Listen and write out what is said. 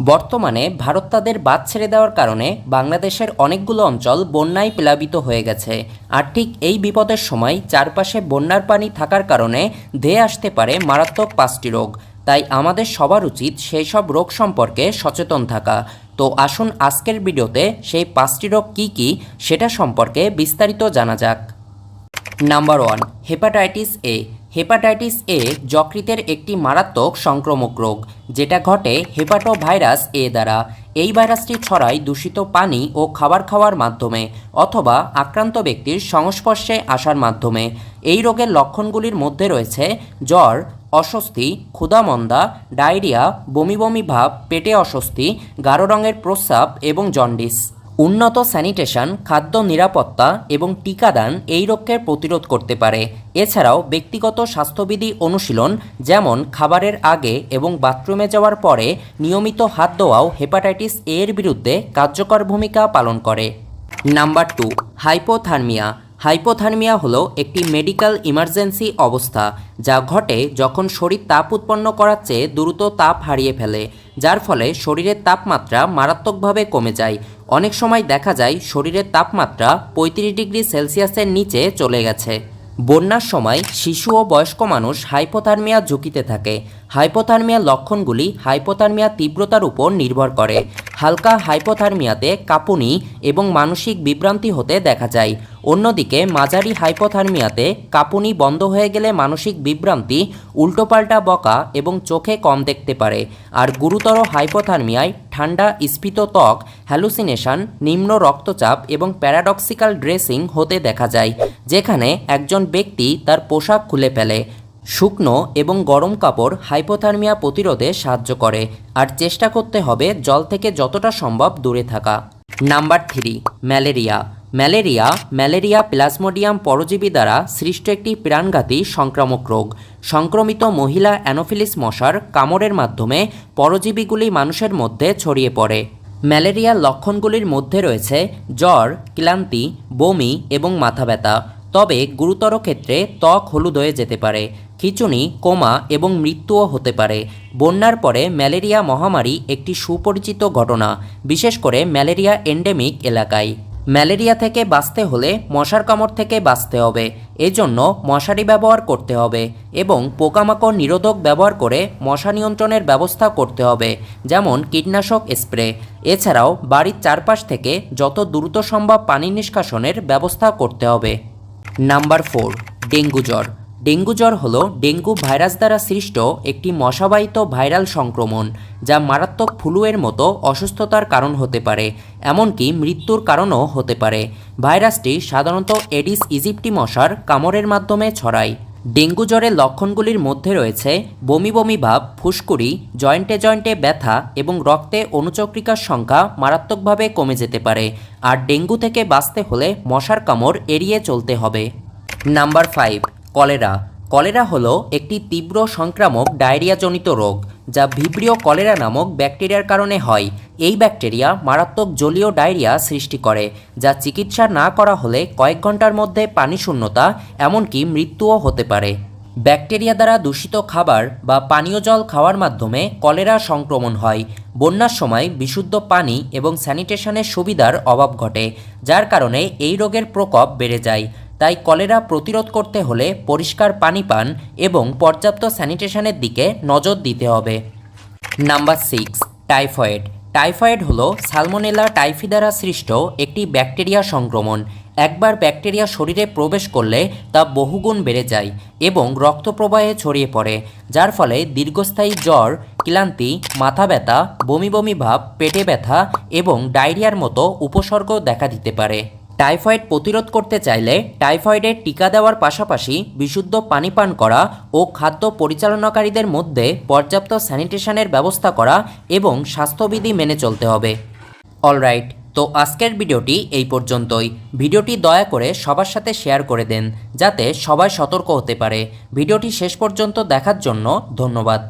বর্তমানে ভারত তাদের বাদ ছেড়ে দেওয়ার কারণে বাংলাদেশের অনেকগুলো অঞ্চল বন্যায় প্লাবিত হয়ে গেছে। আর ঠিক এই বিপদের সময় চারপাশে বন্যার পানি থাকার কারণে ধেয়ে আসতে পারে মারাত্মক পাঁচটি রোগ। তাই আমাদের সবার উচিত সেই সব রোগ সম্পর্কে সচেতন থাকা। তো আসুন আজকের ভিডিওতে সেই পাঁচটি রোগ কী কী সেটা সম্পর্কে বিস্তারিত জানা যাক। Number one, hepatitis A. Hepatitis A যকৃতের একটি মারাত্মক সংক্রমক রোগ, যেটা ঘটে হেপাটো ভাইরাস এ দ্বারা। এই ভাইরাসটি ছড়ায় দূষিত পানি ও খাবার খাওয়ার মাধ্যমে অথবা আক্রান্ত ব্যক্তির সংস্পর্শে আসার মাধ্যমে। এই রোগের লক্ষণগুলির মধ্যে রয়েছে জ্বর, অস্বস্তি, ক্ষুধামন্দা, ডায়রিয়া, বমি বমি ভাব, পেটে অস্বস্তি, গাঢ় রঙের প্রস্রাব এবং জন্ডিস। উন্নত স্যানিটেশন, খাদ্য নিরাপত্তা এবং টিকাদান এই রোগকে প্রতিরোধ করতে পারে। এছাড়াও ব্যক্তিগত স্বাস্থ্যবিধি অনুশীলন, যেমন খাবারের আগে এবং বাথরুমে যাওয়ার পরে নিয়মিত হাত ধোয়াও হেপাটাইটিস এ এর বিরুদ্ধে কার্যকর ভূমিকা পালন করে। Number two, hypothermia. হাইপোথার্মিয়া হলো একটি মেডিকেল ইমার্জেন্সি অবস্থা, যা ঘটে যখন শরীর তাপ উৎপন্ন করার চেয়ে দ্রুত তাপ হারিয়ে ফেলে, যার ফলে শরীরের তাপমাত্রা মারাত্মকভাবে কমে যায়। অনেক সময় দেখা যায় শরীরের তাপমাত্রা পঁয়ত্রিশ ডিগ্রি সেলসিয়াসের নিচে চলে গেছে। বন্যার সময় শিশু ও বয়স্ক মানুষ হাইপোথার্মিয়া ঝুঁকিতে থাকে। হাইপোথার্মিয়ার লক্ষণগুলি হাইপোথার্মিয়া তীব্রতার উপর নির্ভর করে। হালকা হাইপোথার্মিয়াতে কাঁপুনি এবং মানসিক বিভ্রান্তি হতে দেখা যায়। অন্যদিকে মাঝারি হাইপোথার্মিয়াতে কাঁপুনি বন্ধ হয়ে গেলে মানসিক বিভ্রান্তি উল্টোপাল্টা বকা এবং চোখে কম দেখতে পারে। আর গুরুতর হাইপোথার্মিয়ায় ঠান্ডা স্ফীত ত্বক, হ্যালুসিনেশন, নিম্ন রক্তচাপ এবং প্যারাডক্সিক্যাল ড্রেসিং হতে দেখা যায়, যেখানে একজন ব্যক্তি তার পোশাক খুলে ফেলে। শুকনো এবং গরম কাপড় হাইপোথার্মিয়া প্রতিরোধে সাহায্য করে, আর চেষ্টা করতে হবে জল থেকে যতটা সম্ভব দূরে থাকা। Number three, malaria. Malaria malaria plasmodium পরজীবী দ্বারা সৃষ্ট একটি প্রাণঘাতী সংক্রামক রোগ। সংক্রমিত মহিলা অ্যানোফিলিস মশার কামড়ের মাধ্যমে পরজীবীগুলি মানুষের মধ্যে ছড়িয়ে পড়ে। ম্যালেরিয়ার লক্ষণগুলির মধ্যে রয়েছে জ্বর, ক্লান্তি, বমি এবং মাথা ব্যথা। তবে গুরুতর ক্ষেত্রে ত্বক হলুদ হয়ে যেতে পারে, খিচুনি, কোমা এবং মৃত্যুও হতে পারে। বন্যার পরে ম্যালেরিয়া মহামারী একটি সুপরিচিত ঘটনা, বিশেষ করে ম্যালেরিয়া এন্ডেমিক এলাকায়। ম্যালেরিয়া থেকে বাঁচতে হলে মশার কামড় থেকে বাঁচতে হবে। এজন্য মশারি ব্যবহার করতে হবে এবং পোকামাকড় নিরোধক ব্যবহার করে মশা নিয়ন্ত্রণের ব্যবস্থা করতে হবে, যেমন কীটনাশক স্প্রে। এছাড়াও বাড়ির চারপাশ থেকে যত দ্রুত সম্ভব পানি নিষ্কাশনের ব্যবস্থা করতে হবে। নাম্বার ফোর, ডেঙ্গু জ্বর। ডেঙ্গু জ্বর হল ডেঙ্গু ভাইরাস দ্বারা সৃষ্ট একটি মশাবাহিত ভাইরাল সংক্রমণ, যা মারাত্মক ফ্লুয়ের মতো অসুস্থতার কারণ হতে পারে, এমনকি মৃত্যুর কারণও হতে পারে। ভাইরাসটি সাধারণত এডিস ইজিপ্টি মশার কামড়ের মাধ্যমে ছড়ায়। ডেঙ্গু জ্বরের লক্ষণগুলির মধ্যে রয়েছে বমি বমি ভাব, ফুসকুড়ি, জয়েন্টে জয়েন্টে ব্যথা এবং রক্তে অনুচক্রিকার সংখ্যা মারাত্মকভাবে কমে যেতে পারে। আর ডেঙ্গু থেকে বাঁচতে হলে মশার কামড় এড়িয়ে চলতে হবে। Number five cholera. কলেরা হলো একটি তীব্র সংক্রামক ডায়রিয়াজনিত রোগ, যা ভিব্রিও কলেরা নামক ব্যাকটেরিয়ার কারণে হয়। এই ব্যাকটেরিয়া মারাত্মক জলীয় ডায়রিয়া সৃষ্টি করে, যা চিকিৎসা না করা হলে কয়েক ঘণ্টার মধ্যে পানি শূন্যতা এমনকি মৃত্যুও হতে পারে। ব্যাকটেরিয়া দ্বারা দূষিত খাবার বা পানীয় জল খাওয়ার মাধ্যমে কলেরা সংক্রমণ হয়। বন্যার সময় বিশুদ্ধ পানি এবং স্যানিটেশনের সুবিধার অভাব ঘটে, যার কারণে এই রোগের প্রকোপ বেড়ে যায়। তাই কলেরা প্রতিরোধ করতে হলে পরিষ্কার পানি পান এবং পর্যাপ্ত স্যানিটেশনের দিকে নজর দিতে হবে। Number six, typhoid. টাইফয়েড হলো সালমোনেলা টাইফি দ্বারা সৃষ্ট একটি ব্যাকটেরিয়া সংক্রমণ। একবার ব্যাকটেরিয়া শরীরে প্রবেশ করলে তা বহুগুণ বেড়ে যায় এবং রক্ত প্রবাহে ছড়িয়ে পড়ে, যার ফলে দীর্ঘস্থায়ী জ্বর, ক্লান্তি, মাথা ব্যথা, বমি বমি ভাব, পেটে ব্যথা এবং ডায়রিয়ার মতো উপসর্গ দেখা দিতে পারে। টাইফয়েড প্রতিরোধ করতে চাইলে টাইফয়েডের টিকা দেওয়ার পাশাপাশি বিশুদ্ধ পানি পান করা ও খাদ্য পরিচালনাকারীদের মধ্যে পর্যাপ্ত স্যানিটেশনের ব্যবস্থা করা এবং স্বাস্থ্যবিধি মেনে চলতে হবে। অলরাইট তো আজকের ভিডিওটি এই পর্যন্তই। ভিডিওটি দয়া করে সবার সাথে শেয়ার করে দেন, যাতে সবাই সতর্ক হতে পারে। ভিডিওটি শেষ পর্যন্ত দেখার জন্য ধন্যবাদ।